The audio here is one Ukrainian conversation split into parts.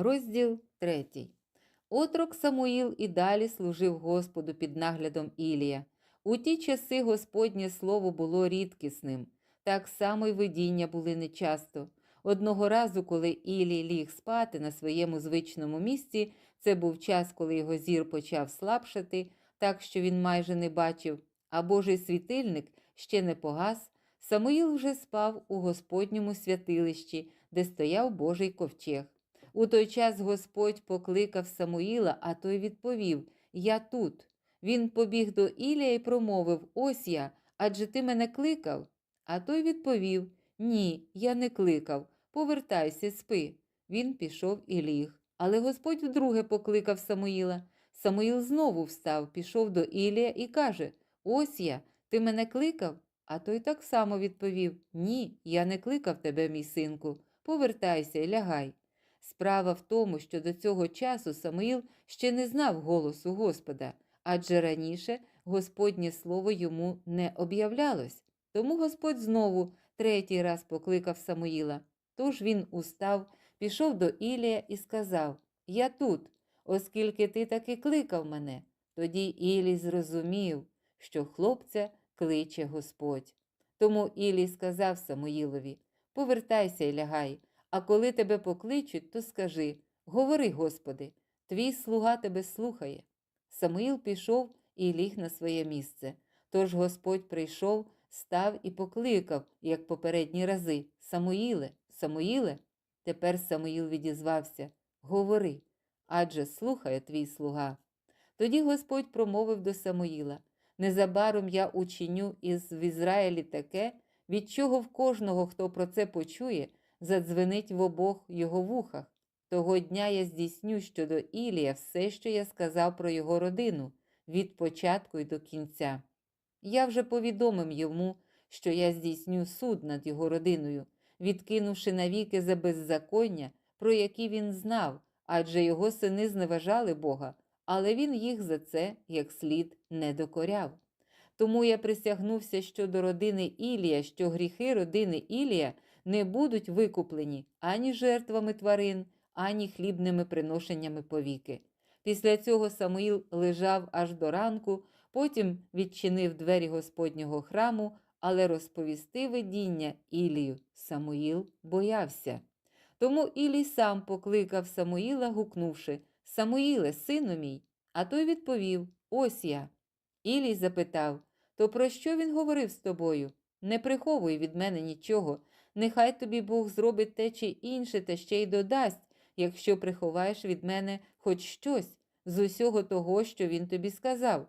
Розділ 3. Отрок Самуїл і далі служив Господу під наглядом Ілія. У ті часи Господнє слово було рідкісним, так само й видіння були нечасто. Одного разу, коли Ілій ліг спати на своєму звичному місці, це був час, коли його зір почав слабшати, так що він майже не бачив, а Божий світильник ще не погас. Самуїл вже спав у Господньому святилищі, де стояв Божий ковчег. У той час Господь покликав Самуїла, а той відповів: Я тут. Він побіг до Ілія і промовив: Ось я, адже ти мене кликав. А той відповів: Ні, я не кликав. Повертайся, спи. Він пішов і ліг. Але Господь вдруге покликав Самуїла. Самуїл знову встав, пішов до Ілія і каже: Ось я, ти мене кликав? А той так само відповів: Ні, я не кликав тебе, мій синку. Повертайся і лягай. Справа в тому, що до цього часу Самуїл ще не знав голосу Господа, адже раніше Господнє слово йому не об'являлось. Тому Господь знову третій раз покликав Самуїла. Тож він устав, пішов до Ілія і сказав: Я тут, оскільки ти таки кликав мене. Тоді Ілій зрозумів, що хлопця кличе Господь. Тому Ілій сказав Самуїлові: Повертайся і лягай, а коли тебе покличуть, то скажи: Говори, Господи, твій слуга тебе слухає. Самуїл пішов і ліг на своє місце. Тож Господь прийшов, став і покликав, як попередні рази: Самуїле, Самуїле. Тепер Самуїл відізвався: Говори, адже слухає твій слуга. Тоді Господь промовив до Самуїла: Незабаром я учиню із в Ізраїлі таке, від чого в кожного, хто про це почує, задзвенить в обох його вухах. Того дня я здійсню щодо Ілія все, що я сказав про його родину, від початку й до кінця. Я вже повідомив йому, що я здійсню суд над його родиною, відкинувши навіки за беззаконня, про які він знав, адже його сини зневажали Бога, але він їх за це, як слід, не докоряв. Тому я присягнувся щодо родини Ілія, що гріхи родини Ілія не будуть викуплені ані жертвами тварин, ані хлібними приношеннями повіки. Після цього Самуїл лежав аж до ранку, потім відчинив двері Господнього храму, але розповісти видіння Ілію Самуїл боявся. Тому Ілій сам покликав Самуїла, гукнувши Самуїле, сину мій. А той відповів: Ось я. Ілій запитав: То про що він говорив з тобою? Не приховуй від мене нічого. Нехай тобі Бог зробить те чи інше, та ще й додасть, якщо приховаєш від мене хоч щось з усього того, що він тобі сказав.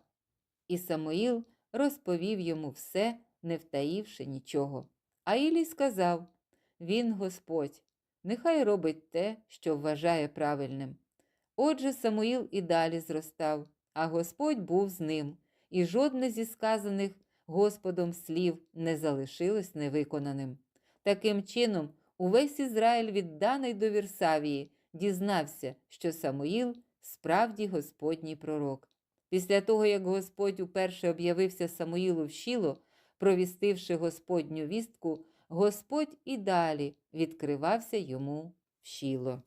І Самуїл розповів йому все, не втаївши нічого. А Ілій сказав: Він Господь, нехай робить те, що вважає правильним. Отже, Самуїл і далі зростав, а Господь був з ним, і жодне зі сказаних Господом слів не залишилось невиконаним. Таким чином, увесь Ізраїль, відданий до Вірсавії, дізнався, що Самуїл справді Господній пророк. Після того, як Господь уперше об'явився Самуїлу в Шіло, провістивши Господню вістку, Господь і далі відкривався йому в Шіло.